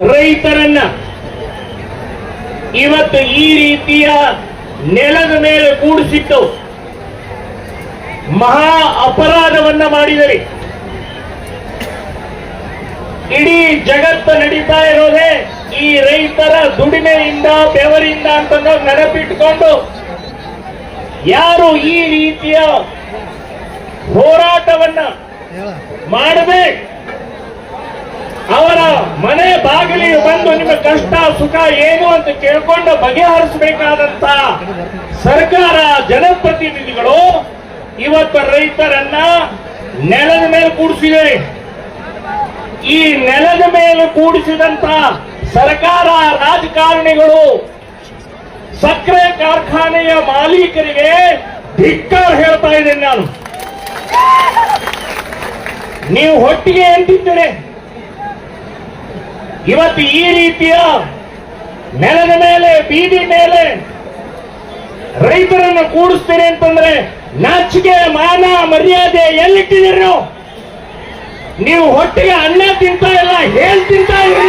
ರೈತರನ್ನ ಇವತ್ತು ಈ ರೀತಿಯ ನೆಲದ ಮೇಲೆ ಕೂಡಿಸಿಟ್ಟು ಮಹಾ ಅಪರಾಧವನ್ನ ಮಾಡಿದರೆ ಇಡೀ ಜಗತ್ತು ನಡೀತಾ ಇರೋದೇ ಈ ರೈತರ ದುಡಿಮೆಯಿಂದ ಬೆವರಿಂದ ಅಂತಂದ್ರೆ ನೆನಪಿಟ್ಟುಕೊಂಡು ಯಾರು ಈ ರೀತಿಯ ಹೋರಾಟವನ್ನ ಮಾಡದೆ ಅವರ ಮನೆ ಬಾಗಿಲಿಗೆ ಬಂದು ನಿಮ್ಮ ಕಷ್ಟ, ಸುಖ ಏನು ಅಂತ ಕೇಳ್ಕೊಂಡು ಬಗೆಹರಿಸಬೇಕಾದಂತ ಸರ್ಕಾರ ಜನಪ್ರತಿನಿಧಿಗಳು ಇವತ್ತು ರೈತರನ್ನ ನೆಲದ ಮೇಲೆ ಕೂಡಿಸಿದೆ. ಈ ನೆಲದ ಮೇಲೆ ಕೂಡಿಸಿದಂತ ಸರ್ಕಾರ ರಾಜಕಾರಣಿಗಳು ಸಕ್ಕರೆ ಕಾರ್ಖಾನೆಯ ಮಾಲೀಕರಿಗೆ ಧಿಕ್ಕಾರ ಹೇಳ್ತಾ ಇದ್ದೇನೆ ನಾನು. ನೀವು ಹೊಟ್ಟಿಗೆ ಅಂತಿದ್ದೀರಿ ಇವತ್ತು ಈ ರೀತಿಯ ನೆಲದ ಮೇಲೆ, ಬೀದಿ ಮೇಲೆ ರೈತರನ್ನು ಕೂಡಿಸ್ತೀರಿ ಅಂತಂದ್ರೆ ನಾಚಿಕೆ, ಮಾನ, ಮರ್ಯಾದೆ ಎಲ್ಲಿಟ್ಟಿದ್ದೀರಿ ನೀವು? ನೀವು ಹೊಟ್ಟೆಗೆ ಅನ್ನ ತಿಂತಾ ಇಲ್ಲ ಹೇಳ್ ತಿಂತಾ ಇರಿ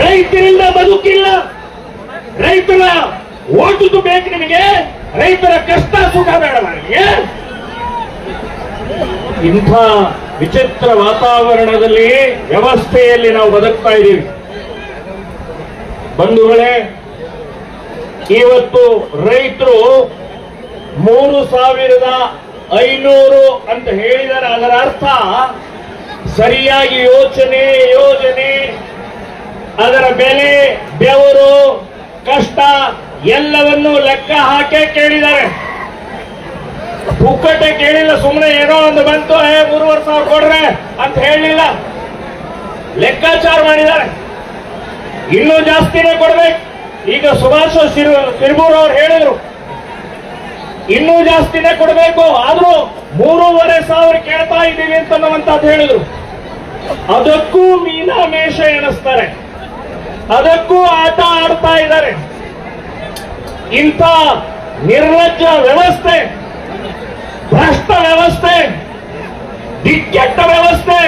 ರೈತರಿಂದ ಬದುಕಿಲ್ಲ. ರೈತರ ಓಟುದು ಬೇಕು ನಿಮಗೆ. ರೈತರ ಕಷ್ಟ ಸುಖ ಬೇಡ ನನಗೆ. ಇಂಥ ವಿಚಿತ್ರ ವಾತಾವರಣದಲ್ಲಿ ವ್ಯವಸ್ಥೆಯಲ್ಲಿ ನಾವು ಬದುಕ್ತಾ ಇದ್ದೀವಿ. ಬಂಧುಗಳೇ, ಇವತ್ತು ರೈತರು ಮೂರು ಸಾವಿರದ ಐನೂರು ಅಂತ ಹೇಳಿದರೆ ಅದರ ಅರ್ಥ ಸರಿಯಾಗಿ ಯೋಚನೆ, ಯೋಜನೆ, ಅದರ ಬೆಲೆ, ಬೆವರು, ಕಷ್ಟ ಎಲ್ಲವನ್ನೂ ಲೆಕ್ಕ ಹಾಕೇ ಕೇಳಿದ್ದಾರೆ. ಪುಕ್ಕಟ್ಟೆ ಕೇಳಿಲ್ಲ ಸುಮ್ಮನೆ ಏನೋ ಒಂದು ಬಂತು, ಏ, ಮೂರುವರೆ ಸಾವಿರ ಕೊಡ್ರೆ ಅಂತ ಹೇಳಲಿಲ್ಲ ಲೆಕ್ಕಾಚಾರ ಮಾಡಿದ್ದಾರೆ. ಇನ್ನೂ ಜಾಸ್ತಿನೇ ಕೊಡ್ಬೇಕು. ಈಗ ಸುಭಾಷ್ ಸಿರ್ ಸಿರ್ಬೂರ್ ಅವ್ರು ಹೇಳಿದ್ರು, ಇನ್ನೂ ಜಾಸ್ತಿನೇ ಕೊಡಬೇಕು. ಆದ್ರೂ ಮೂರುವರೆ ಸಾವಿರ ಕೇಳ್ತಾ ಇದ್ದೀವಿ ಅಂತನ್ನುವಂತದ್ದು ಹೇಳಿದ್ರು. ಅದಕ್ಕೂ ಮೀನಾ ಮೇಷ ಎಣಿಸ್ತಾರೆ ಅದಕ್ಕೂ ಆಟ ಆಡ್ತಾ ಇದ್ದಾರೆ. ಇಂಥ ನಿರ್ಲಜ್ಜ ವ್ಯವಸ್ಥೆ ಭ್ರಷ್ಟ ವ್ಯವಸ್ಥೆ ದಿಕ್ಕೆಟ್ಟ ವ್ಯವಸ್ಥೆ,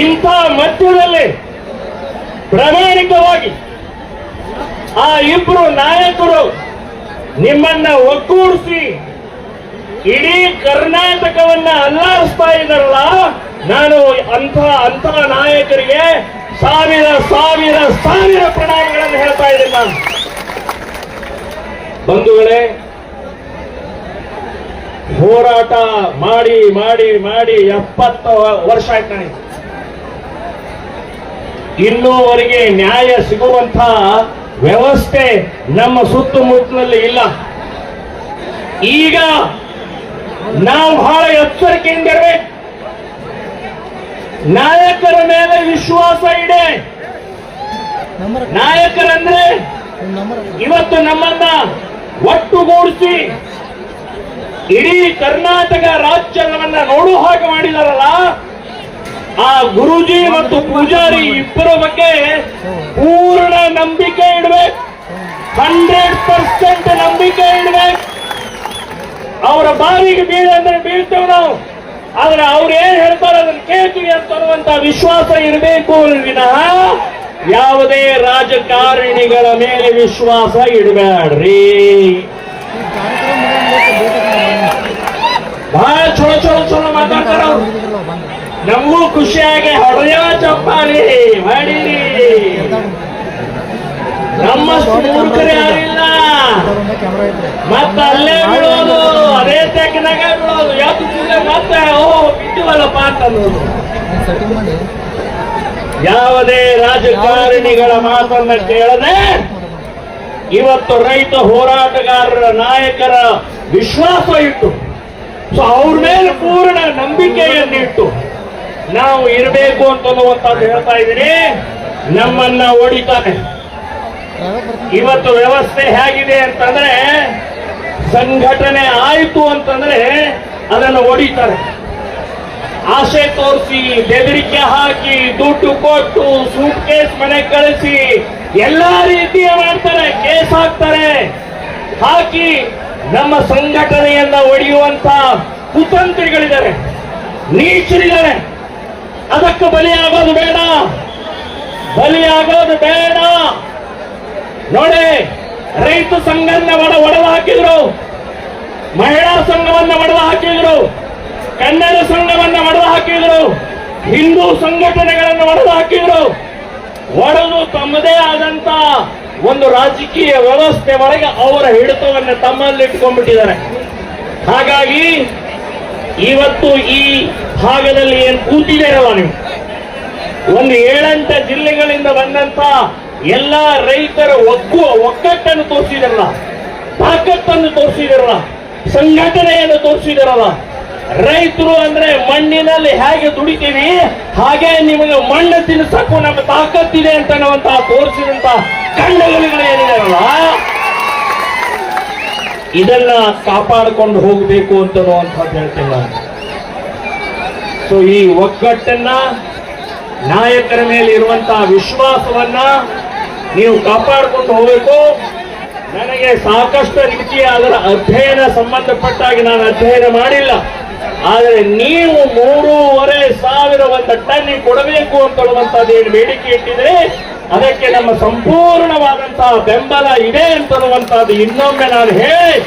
ಇಂಥ ಮಧ್ಯದಲ್ಲಿ ಪ್ರಾಮಾಣಿಕವಾಗಿ ಆ ಇಬ್ರು ನಾಯಕರು ನಿಮ್ಮನ್ನ ಒಗ್ಗೂಡಿಸಿ ಇಡೀ ಕರ್ನಾಟಕವನ್ನ ಅಲ್ಲಾಡಿಸ್ತಾ ಇದ್ದಾರಲ್ಲ, ನಾನು ಅಂಥ ಅಂಥ ನಾಯಕರಿಗೆ ಸಾವಿರ ಸಾವಿರ ಸಾವಿರ ಪ್ರಣಾಮಗಳನ್ನು ಹೇಳ್ತಾ ಇದ್ದೀನಿ ನಾನು. ಬಂಧುಗಳೇ ಹೋರಾಟ ಮಾಡಿ ಮಾಡಿ ಮಾಡಿ ಎಪ್ಪತ್ತು ವರ್ಷ ಆಯ್ತು ನನಗೆ. ಇನ್ನೂವರೆಗೆ ನ್ಯಾಯ ಸಿಗುವಂತ ವ್ಯವಸ್ಥೆ ನಮ್ಮ ಸುತ್ತಮುತ್ತಲಲ್ಲಿ ಇಲ್ಲ. ಈಗ ನಾವು ಬಹಳ ಎಚ್ಚರಿಕೆಯಿಂದ ಇರಬೇಕು ನಾಯಕರ ಮೇಲೆ ವಿಶ್ವಾಸ ಇದೆ. ನಾಯಕರಂದ್ರೆ ಇವತ್ತು ನಮ್ಮನ್ನ ಒಟ್ಟುಗೂಡಿಸಿ ಇಡೀ ಕರ್ನಾಟಕ ರಾಜ್ಯವನ್ನ ನೋಡುವ ಹಾಗೆ ಮಾಡಿದಾರಲ್ಲ? ಆ ಗುರುಜಿ ಮತ್ತು ಪೂಜಾರಿ ಇಬ್ಬರ ಬಗ್ಗೆ ಪೂರ್ಣ ನಂಬಿಕೆ ಇಡಬೇಕು. ಹಂಡ್ರೆಡ್ ಪರ್ಸೆಂಟ್ ನಂಬಿಕೆ ಇಡಬೇಕು. ಅವರ ಬಾವಿಗೆ ಬೀಳಂದ್ರೆ ಬೀಳ್ತೇವೆ ನಾವು. ಆದ್ರೆ ಅವ್ರು ಏನ್ ಹೇಳ್ತಾರೆ? ಅದನ್ನ ಕೇಳ್ತೀವಿ ಅಂತ ವಿಶ್ವಾಸ ಇರಬೇಕು ವಿನಃ ಯಾವುದೇ ರಾಜಕಾರಣಿಗಳ ಮೇಲೆ ವಿಶ್ವಾಸ ಇಡಬೇಡ್ರಿ ಬಹಳ ಚಲೋ ಚಲೋ ಚಲೋ ಮಾತಾಡ್ತಾರ ನಮಗೂ ಖುಷಿಯಾಗಿ ಹೊಡೆಯ ಚಪ್ಪಾಲಿ ಮಾಡಿರಿ. ನಮ್ಮ ಮೂರ್ಖರು ಯಾರಿಲ್ಲ. ಮತ್ತ ಅಲ್ಲೇ ಬಿಡೋದು ಅದೇ ತೆಕ್ಕನಾಗ ಬಿಡೋದು ಯಾವ್ದು ಮತ್ತೆ, ಓ, ಬಿಟ್ಟಿವಲ್ಲಪ್ಪ ಅಂತ ಯಾವುದೇ ರಾಜಕಾರಣಿಗಳ ಮಾತನ್ನ ಕೇಳದೆ, ಇವತ್ತು ರೈತ ಹೋರಾಟಗಾರರ ನಾಯಕರ ವಿಶ್ವಾಸ ಇಟ್ಟು ಸೊ ಅವ್ರ ಮೇಲೆ ಪೂರ್ಣ ನಂಬಿಕೆಯನ್ನಿಟ್ಟು ನಾವು ಇರಬೇಕು ಅಂತ ಅನ್ನುವಂಥದ್ದು ಹೇಳ್ತಾ ಇದ್ದೀನಿ. ನಮ್ಮನ್ನ ಓಡಿತಾನೆ. ಇವತ್ತು ವ್ಯವಸ್ಥೆ ಹೇಗಿದೆ ಅಂತಂದ್ರೆ ಸಂಘಟನೆ ಆಯಿತು ಅಂತಂದ್ರೆ ಅದನ್ನು ಹೊಡಿತಾರೆ ಆಸೆ ತೋರಿಸಿ, ಬೆದರಿಕೆ ಹಾಕಿ, ದುಡ್ಡು ಕೊಟ್ಟು ಸೂಟ್ ಕೇಸ್ ಮನೆ ಕಳಿಸಿ, ಎಲ್ಲಾ ರೀತಿಯ ಮಾಡ್ತಾರೆ, ಕೇಸ್ ಹಾಕ್ತಾರೆ. ಹಾಕಿ ನಮ್ಮ ಸಂಘಟನೆಯನ್ನ ಒಡೆಯುವಂತ ಕುತಂತ್ರಿಗಳಿದ್ದಾರೆ. ನೀಚರಿದ್ದಾರೆ. ಅದಕ್ಕೆ ಬಲಿಯಾಗೋದು ಬೇಡ. ಬಲಿಯಾಗೋದು ಬೇಡ. ನೋಡಿ, ರೈತ ಸಂಘವನ್ನ ಒಡ ಒಡೆದು ಹಾಕಿದ್ರು ಮಹಿಳಾ ಸಂಘವನ್ನ ಒಡೆದು ಹಾಕಿದ್ರು ಕನ್ನಡ ಸಂಘವನ್ನ ಒಡೆದು ಹಾಕಿದ್ರು ಹಿಂದೂ ಸಂಘಟನೆಗಳನ್ನು ಒಡೆದು ಹಾಕಿದ್ರು ಒಡೆದು ತಮ್ಮದೇ ಆದಂತ ಒಂದು ರಾಜಕೀಯ ವ್ಯವಸ್ಥೆ ಒಳಗೆ ಅವರ ಹಿಡಿತವನ್ನು ತಮ್ಮಲ್ಲಿಟ್ಕೊಂಡ್ಬಿಟ್ಟಿದ್ದಾರೆ ಹಾಗಾಗಿ ಇವತ್ತು ಈ ಭಾಗದಲ್ಲಿ ಏನು ಕೂತಿದ್ದೀರಲ್ಲ ನೀವು? ಒಂದು ಏಳಂಟ ಜಿಲ್ಲೆಗಳಿಂದ ಬಂದಂತ ಎಲ್ಲ ರೈತರ ಒಗ್ಗು ಒಕ್ಕಟ್ಟನ್ನು ತೋರಿಸಿದಿರಲ್ಲ ತಾಕತ್ತನ್ನು ತೋರಿಸಿದಿರಲ್ಲ ಸಂಘಟನೆಯನ್ನು ತೋರಿಸಿದಿರಲ್ಲ ರೈತರು ಅಂದ್ರೆ ಮಣ್ಣಿನಲ್ಲಿ ಹೇಗೆ ದುಡಿತೀವಿ, ಹಾಗೆ ನಿಮಗೆ ಮಣ್ಣು ತಿನ್ನಿಸಕ್ಕೂ ನಮ್ಮ ತಾಕತ್ತಿದೆ ಅಂತ ಅನ್ನುವಂತಹ ತೋರಿಸಿದಂತ ಕಂಡಗಳಿಗಳು ಏನಿದಾರಲ್ಲ, ಇದನ್ನ ಕಾಪಾಡಿಕೊಂಡು ಹೋಗಬೇಕು ಅಂತನ್ನುವಂಥದ್ದು ಹೇಳ್ತೇನೆ ನಾನು. ಸೊ ಈ ಒಗ್ಗಟ್ಟನ್ನ ನಾಯಕರ ಮೇಲೆ ಇರುವಂತಹ ವಿಶ್ವಾಸವನ್ನ ನೀವು ಕಾಪಾಡಿಕೊಂಡು ಹೋಗಬೇಕು. ನನಗೆ ಸಾಕಷ್ಟು ರೀತಿಯ ಅದರ ಅಧ್ಯಯನ ಸಂಬಂಧಪಟ್ಟಾಗಿ ನಾನು ಅಧ್ಯಯನ ಮಾಡಿಲ್ಲ. ಆದರೆ ನೀವು ಮೂರುವರೆ ಸಾವಿರ ಒಂದು ಟನ್ ಕೊಡಬೇಕು ಅಂತನ್ನುವಂಥದ್ದು ಏನು ಬೇಡಿಕೆ ಇಟ್ಟಿದ್ರೆ ಅದಕ್ಕೆ ನಮ್ಮ ಸಂಪೂರ್ಣವಾದಂತಹ ಬೆಂಬಲ ಇದೆ ಅಂತನ್ನುವಂಥದ್ದು ಇನ್ನೊಮ್ಮೆ ನಾನು ಹೇಳಿ